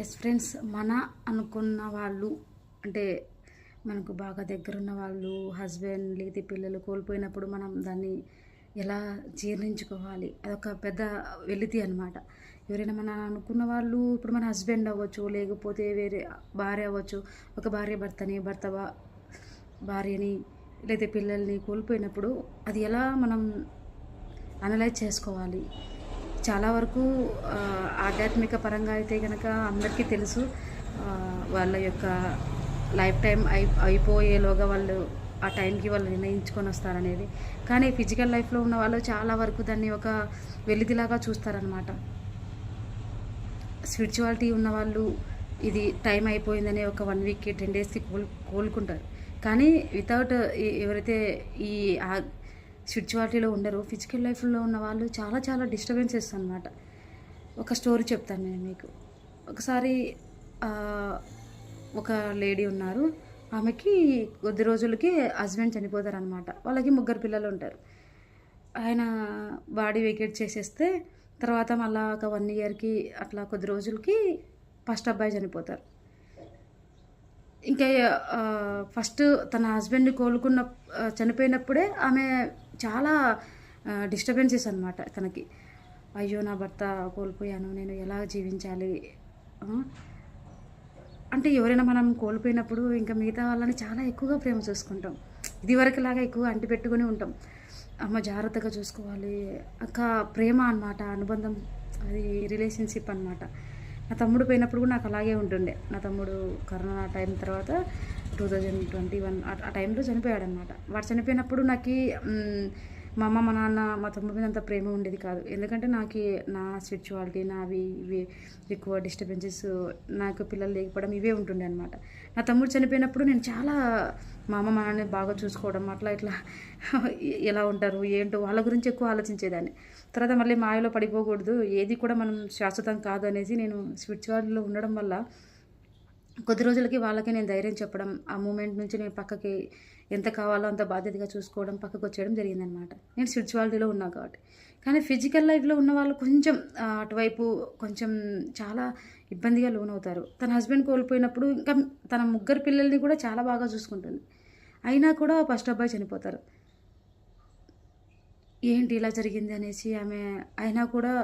Yes friends మన అనుకున్న వాళ్ళు అంటే మనకు బాగా దగ్గరున్న వాళ్ళు హస్బెండ్ లేదా పిల్లలు కోల్పోయినప్పుడు మనం దాన్ని ఎలా జీర్ణించుకోవాలి? అదొక పెద్ద వెలితి అనమాట ఎవరైనా మన అనుకున్న వాళ్ళు ఇప్పుడు మన హస్బెండ్ అవ్వచ్చు లేకపోతే వేరే భార్య అవ్వచ్చు ఒక భార్య భర్తని భర్త భార్యని లేదా పిల్లల్ని కోల్పోయినప్పుడు అది ఎలా మనం అనలైజ్ చేసుకోవాలి? చాలా వరకు ఆధ్యాత్మిక పరంగా అయితే కనుక అందరికీ తెలుసు. వాళ్ళ యొక్క లైఫ్ టైం అయి అయిపోయేలోగా వాళ్ళు ఆ టైంకి వాళ్ళు నిర్ణయించుకొని వస్తారనేది. కానీ ఫిజికల్ లైఫ్లో ఉన్న వాళ్ళు చాలా వరకు దాన్ని ఒక వెలిదిలాగా చూస్తారనమాట స్పిరిచువాలిటీ ఉన్నవాళ్ళు ఇది టైం అయిపోయిందని ఒక వన్ వీక్కి టెన్ డేస్కి కోల్ కోలుకుంటారు. కానీ వితౌట్ ఎవరైతే ఈ స్పిరిచువాలిటీలో ఉండరు. ఫిజికల్ లైఫ్లో ఉన్న వాళ్ళు చాలా చాలా డిస్టర్బెన్సెస్ అనమాట ఒక స్టోరీ చెప్తాను నేను మీకు. ఒకసారి ఒక లేడీ ఉన్నారు. ఆమెకి కొద్ది రోజులకి హస్బెండ్ చనిపోతారనమాట వాళ్ళకి ముగ్గురు పిల్లలు ఉంటారు. ఆయన బాడీ వెకేట్ చేసేస్తే తర్వాత మళ్ళా ఒక వన్ ఇయర్కి అట్లా కొద్ది రోజులకి ఫస్ట్ అబ్బాయి చనిపోతారు. ఇంకా ఫస్ట్ తన హస్బెండ్ కోలుకున్న చనిపోయినప్పుడే ఆమె చాలా డిస్టర్బెన్సెస్ అనమాట తనకి. అయ్యో నా భర్త కోల్పోయాను నేను ఎలా జీవించాలి? అంటే ఎవరైనా మనం కోల్పోయినప్పుడు ఇంకా మిగతా వాళ్ళని చాలా ఎక్కువగా ప్రేమ చూసుకుంటాం. ఇదివరకులాగా ఎక్కువ అంటి పెట్టుకుని ఉంటాం. అమ్మ జాగ్రత్తగా చూసుకోవాలి. అక్క ప్రేమ అనమాట అనుబంధం అది రిలేషన్షిప్ అనమాట నా తమ్ముడు పోయినప్పుడు కూడా నాకు అలాగే ఉంటుండే. నా తమ్ముడు కరోనా టైం తర్వాత టూ థౌజండ్ ట్వంటీ వన్ ఆ టైంలో చనిపోయాడు అనమాట వాడు చనిపోయినప్పుడు నాకు మా అమ్మ మా నాన్న మా తమ్ముడి మీద అంత ప్రేమ ఉండేది కాదు. ఎందుకంటే నాకు నా స్పిరిచువాలిటీ నావి ఇవి ఎక్కువ డిస్టర్బెన్సెస్ నాకు పిల్లలు లేకపోవడం ఇవే ఉంటుండే అనమాట. నా తమ్ముడు చనిపోయినప్పుడు నేను చాలా మా అమ్మ మా నాన్నని బాగా చూసుకోవడం అట్లా ఇట్లా ఎలా ఉంటారు ఏంటో వాళ్ళ గురించి ఎక్కువ ఆలోచించేదాన్ని. తర్వాత మళ్ళీ మాయలో పడిపోకూడదు ఏది కూడా మనం శాశ్వతం కాదు అనేసి నేను స్పిరిచువాలిటీలో ఉండడం వల్ల కొద్ది రోజులకి వాళ్ళకి నేను ధైర్యం చెప్పడం ఆ మూమెంట్ నుంచి నేను పక్కకి ఎంత కావాలో అంత బాధ్యతగా చూసుకోవడం పక్కకు వచ్చేయడం జరిగిందనమాట నేను స్పిరిచువాలిటీలో ఉన్నా కాబట్టి. కానీ ఫిజికల్ లైఫ్లో ఉన్న వాళ్ళు కొంచెం అటువైపు కొంచెం చాలా ఇబ్బందిగా లోనవుతారు. తన హస్బెండ్ కోల్పోయినప్పుడు ఇంకా తన ముగ్గురు పిల్లల్ని కూడా చాలా బాగా చూసుకుంటుంది. అయినా కూడా ఫస్ట్ అబ్బాయి చనిపోతారు. ఏంటి ఇలా జరిగింది అనేసి ఆమె అయినా కూడా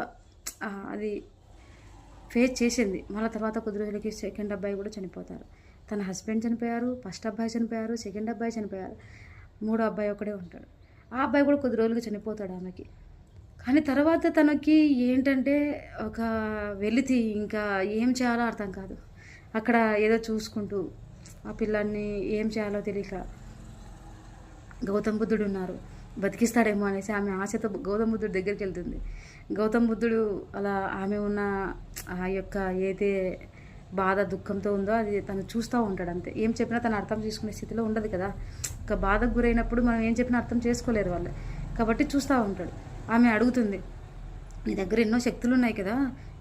అది ఫేస్ చేసింది. మళ్ళీ తర్వాత కొద్ది రోజులకి సెకండ్ అబ్బాయి కూడా చనిపోతారు. తన హస్బెండ్ చనిపోయారు ఫస్ట్ అబ్బాయి చనిపోయారు సెకండ్ అబ్బాయి చనిపోయారు. మూడో అబ్బాయి ఒకడే ఉంటాడు. ఆ అబ్బాయి కూడా కొద్ది రోజులకి చనిపోతాడు ఆమెకి. కానీ తర్వాత తనకి ఏంటంటే ఒక వెలితి ఇంకా ఏం చేయాలో అర్థం కాదు. అక్కడ ఏదో చూసుకుంటూ ఆ పిల్లాన్ని ఏం చేయాలో తెలియక గౌతమ్ బుద్ధుడు ఉన్నారు. బతికిస్తాడేమో అనేసి ఆమె ఆశతో గౌతమ్ బుద్ధుడి దగ్గరికి వెళ్తుంది. గౌతమ్ బుద్ధుడు అలా ఆమె ఉన్న ఆ యొక్క ఏదే బాధ దుఃఖంతో ఉందో అది తను చూస్తూ ఉంటాడు అంతే. ఏం చెప్పినా తను అర్థం చేసుకునే స్థితిలో ఉండదు కదా. ఒక బాధకు గురైనప్పుడు మనం ఏం చెప్పినా అర్థం చేసుకోలేరు వాళ్ళు. కాబట్టి చూస్తూ ఉంటాడు. ఆమె అడుగుతుంది నీ దగ్గర ఎన్నో శక్తులు ఉన్నాయి కదా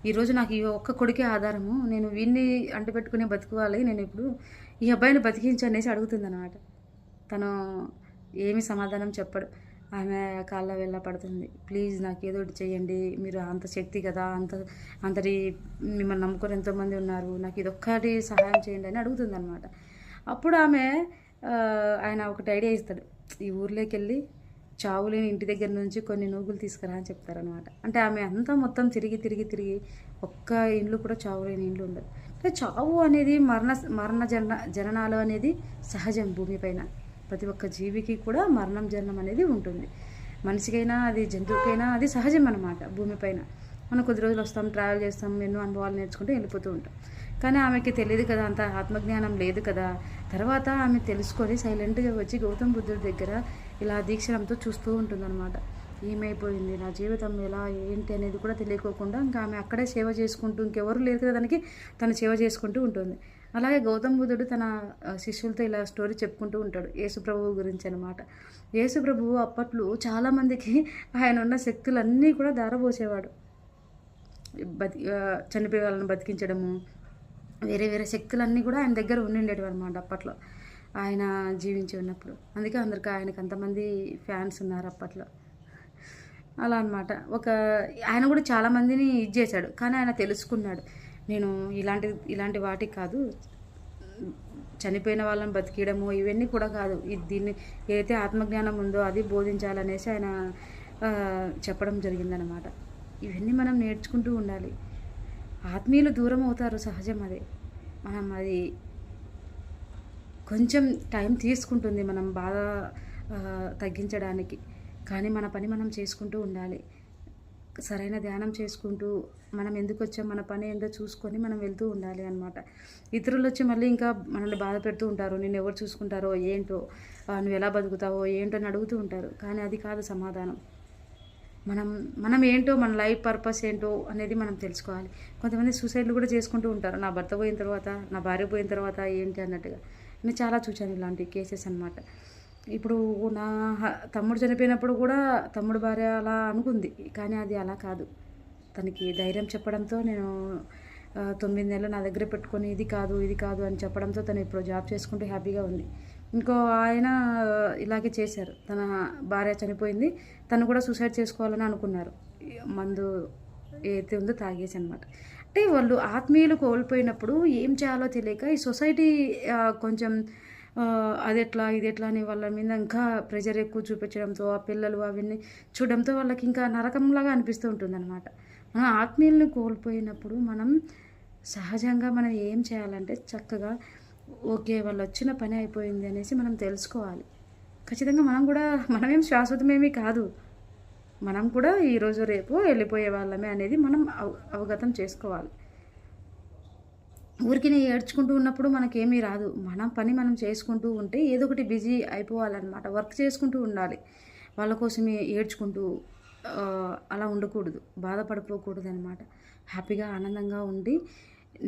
ఈరోజు నాకు ఈ ఒక్క కొడుకే ఆధారము. నేను వీడిని అంటపెట్టుకుని బతుకోవాలి నేను ఇప్పుడు ఈ అబ్బాయిని బతికించు అనేసి అడుగుతుంది అనమాట తను ఏమి సమాధానం చెప్పడు. ఆమె కాళ్ళ వెళ్ళ పడుతుంది. ప్లీజ్ నాకు ఏదో ఒకటి చేయండి మీరు అంత శక్తి కదా అంత అంతటి మిమ్మల్ని నమ్ముకొని ఎంతోమంది ఉన్నారు. నాకు ఇదొక్కటి సహాయం చేయండి అని అడుగుతుంది అనమాట అప్పుడు ఆమె ఆయన ఒకటి ఐడియా ఇస్తాడు. ఈ ఊర్లోకి వెళ్ళి చావులేని ఇంటి దగ్గర నుంచి కొన్ని నూగులు తీసుకురా అని చెప్తారనమాట అంటే ఆమె అంతా మొత్తం తిరిగి తిరిగి తిరిగి ఒక్క ఇండ్లు కూడా చావులేని ఇండ్లు ఉండదు అంటే చావు అనేది మరణ మరణ జన జననాలు అనేది సహజం భూమిపైన ప్రతి ఒక్క జీవికి కూడా మరణం జన్మం అనేది ఉంటుంది. మనిషికైనా అది జంతువుకైనా అది సహజం అనమాట భూమిపైన. మనం కొద్ది రోజులు వస్తాం ట్రావెల్ చేస్తాం ఎన్నో అనుభవాలు నేర్చుకుంటూ వెళ్ళిపోతూ ఉంటాం. కానీ ఆమెకి తెలియదు కదా అంత ఆత్మజ్ఞానం లేదు కదా. తర్వాత ఆమె తెలుసుకొని సైలెంట్గా వచ్చి గౌతమ్ బుద్ధుడి దగ్గర ఇలా దీక్షణంతో చూస్తూ ఉంటుందన్నమాట. ఏమైపోయింది? నా జీవితం ఎలా? ఏంటి అనేది కూడా తెలియకోకుండా ఇంకా ఆమె అక్కడే సేవ చేసుకుంటూ ఇంకెవరు లేరు కదా దానికి తను సేవ చేసుకుంటూ ఉంటుంది. అలాగే గౌతమ్ బుద్ధుడు తన శిష్యులతో ఇలా స్టోరీ చెప్పుకుంటూ ఉంటాడు. యేసుప్రభువు గురించి అనమాట యేసుప్రభువు అప్పట్లో చాలామందికి ఆయన ఉన్న శక్తులన్నీ కూడా దారబోసేవాడు. బతి చనిపోయే వాళ్ళని బతికించడము వేరే వేరే శక్తులన్నీ కూడా ఆయన దగ్గర ఉండిండేవి అనమాట అప్పట్లో. ఆయన జీవించి ఉన్నప్పుడు. అందుకే అందరికి ఆయనకు అంతమంది ఫ్యాన్స్ ఉన్నారు అప్పట్లో. అలా అనమాట ఒక ఆయన కూడా చాలామందిని ఇది చేశాడు. కానీ ఆయన తెలుసుకున్నాడు. నేను ఇలాంటి ఇలాంటి వాటికి కాదు. చనిపోయిన వాళ్ళని బతికియడము ఇవన్నీ కూడా కాదు. దీన్ని ఏదైతే ఆత్మజ్ఞానం ఉందో అది బోధించాలనేసి ఆయన చెప్పడం జరిగిందనమాట ఇవన్నీ మనం నేర్చుకుంటూ ఉండాలి. ఆత్మీయులు దూరం అవుతారు సహజం అది. మనం అది కొంచెం టైం తీసుకుంటుంది మనం బాధ తగ్గించడానికి. కానీ మన పని మనం చేసుకుంటూ ఉండాలి. సరైన ధ్యానం చేసుకుంటూ మనం ఎందుకు వచ్చాం మన పని ఏందో చూసుకొని మనం వెళ్తూ ఉండాలి అనమాట ఇతరులు వచ్చి మళ్ళీ ఇంకా మనల్ని బాధ పెడుతూ ఉంటారు నేను ఎవరు చూసుకుంటారో ఏంటో నువ్వు ఎలా బతుకుతావో ఏంటో అని అడుగుతూ ఉంటారు. కానీ అది కాదు సమాధానం. మనం మనం ఏంటో మన లైఫ్ పర్పస్ ఏంటో అనేది మనం తెలుసుకోవాలి. కొంతమంది సూసైడ్లు కూడా చేసుకుంటూ ఉంటారు. నా భర్త పోయిన తర్వాత నా భార్య పోయిన తర్వాత ఏంటి అన్నట్టుగా. నేను చాలా చూశాను ఇలాంటి కేసెస్ అన్నమాట. ఇప్పుడు నా తమ్ముడు చనిపోయినప్పుడు కూడా తమ్ముడు భార్య అలా అనుకుంది. కానీ అది అలా కాదు. తనకి ధైర్యం చెప్పడంతో నేను తొమ్మిది నెలలు నా దగ్గర పెట్టుకొని ఇది కాదు ఇది కాదు అని చెప్పడంతో తను ఇప్పుడు జాబ్ చేసుకుంటూ హ్యాపీగా ఉంది. ఇంకో ఆయన ఇలాగే చేశారు. తన భార్య చనిపోయింది. తను కూడా సూసైడ్ చేసుకోవాలని అనుకున్నారు. మందు ఏదైతే ఉందో తాగేసి అనమాట అంటే వాళ్ళు ఆత్మీయులు కోల్పోయినప్పుడు ఏం చేయాలో తెలియక ఈ సొసైటీ కొంచెం అది ఎట్లా ఇది ఎట్లా అని వాళ్ళ మీద ఇంకా ప్రెషర్ ఎక్కువ చూపించడంతో ఆ పిల్లలు అవన్నీ చూడడంతో వాళ్ళకి ఇంకా నరకంలాగా అనిపిస్తూ ఉంటుందన్నమాట. మన మనం ఆత్మీయులను కోల్పోయినప్పుడు మనం సహజంగా మనం ఏం చేయాలంటే చక్కగా ఓకే వాళ్ళు వచ్చిన పని అయిపోయింది అనేసి మనం తెలుసుకోవాలి. ఖచ్చితంగా మనం కూడా మనమేం శాశ్వతమేమీ కాదు. మనం కూడా ఈరోజు రేపు వెళ్ళిపోయే వాళ్ళమే అనేది మనం అవ అవగతం చేసుకోవాలి. ఊరికి ఏడ్చుకుంటూ ఉన్నప్పుడు మనకేమీ రాదు. మన పని మనం చేసుకుంటూ ఉంటే ఏదో ఒకటి బిజీ అయిపోవాలన్నమాట. వర్క్ చేసుకుంటూ ఉండాలి. వాళ్ళ కోసమే ఏడ్చుకుంటూ అలా ఉండకూడదు. బాధపడిపోకూడదు అనమాట హ్యాపీగా ఆనందంగా ఉండి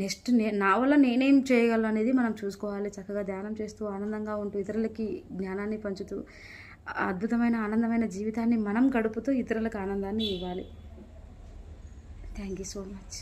నెక్స్ట్ నే నా వల్ల నేనేం చేయగలను అనేది మనం చూసుకోవాలి. చక్కగా ధ్యానం చేస్తూ ఆనందంగా ఉంటూ ఇతరులకి జ్ఞానాన్ని పంచుతూ అద్భుతమైన ఆనందమైన జీవితాన్ని మనం గడుపుతూ ఇతరులకు ఆనందాన్ని ఇవ్వాలి. Thank you so much.